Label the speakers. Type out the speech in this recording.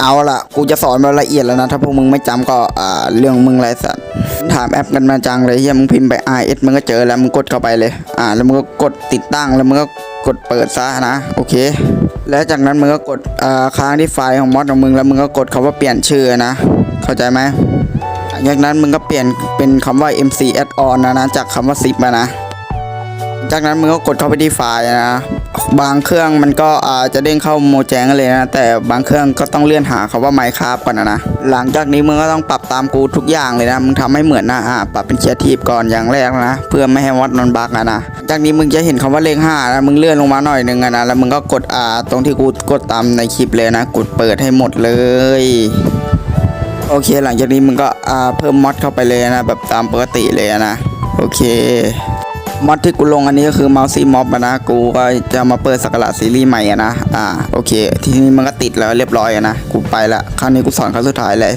Speaker 1: เอาละกูจะสอนแบบละเอียดแล้วนะ ถ้าพวกมึงไม่จำก็เรื่องมึงไรสัตว์ถามแอปกันมาจังเลยเฮียมึงพิมพ์ไป RS มึงก็เจอแล้วมึงกดเข้าไปเลย อ่า แล้วมึงก็กดติดตั้งแล้วมึงก็กดเปิดซะนะ โอเค แล้วจากนั้นมึงก็กดอ่าค้างที่ไฟล์ของมอดของมึงแล้วมึงก็กดคาว่าเปลี่ยนชื่อนะ เข้าใจไหมจากนั้นมึงก็เปลี่ยนเป็นคำว่า MC add on นะนะจากคำว่า zip นะ จากนั้นมึงก็กดเข้าไปที่ไฟล์นะบางเครื่องมันก็อาจจะเด้งเข้าโมแจงเลยนะ แต่บางเครื่องก็ต้องเลื่อนหาคาว่า Minecraft ก่อนนะนะหลังจากนี้มึงก็ต้องปรับตามกูทุกอย่างเลยนะมึงทำให้เหมือนนะอ่าปรับเป็นเคียร์ทีฟก่อนอย่างแรกนะ เพื่อไม่ให้วัดมันบักอะนะจากนี้มึงจะเห็นคำว่าเลขห้านะมึงเลื่อนลงมาหน่อยหนึงนะแล้วมึงก็กดอ่าตรงที่กูกดตามในคลิปเลยนะกดเปิดให้หมดเลยโอเคหลังจากนี้มึงก็อ่าเพิ่มมอดเข้าไปเลยนะแบบตามปกติเลยนะ โอเค มอดที่กูลงอันนี้ก็คือเมาส์ซีม็อบนะกูก็จะมาเปิดสักราซีรีส์ใหม่นะอ่าโอเค ทีนี้มันก็ติดแล้วเรียบร้อยนะกูไปละครั้งนี้กูสอนครั้งสุดท้ายเลย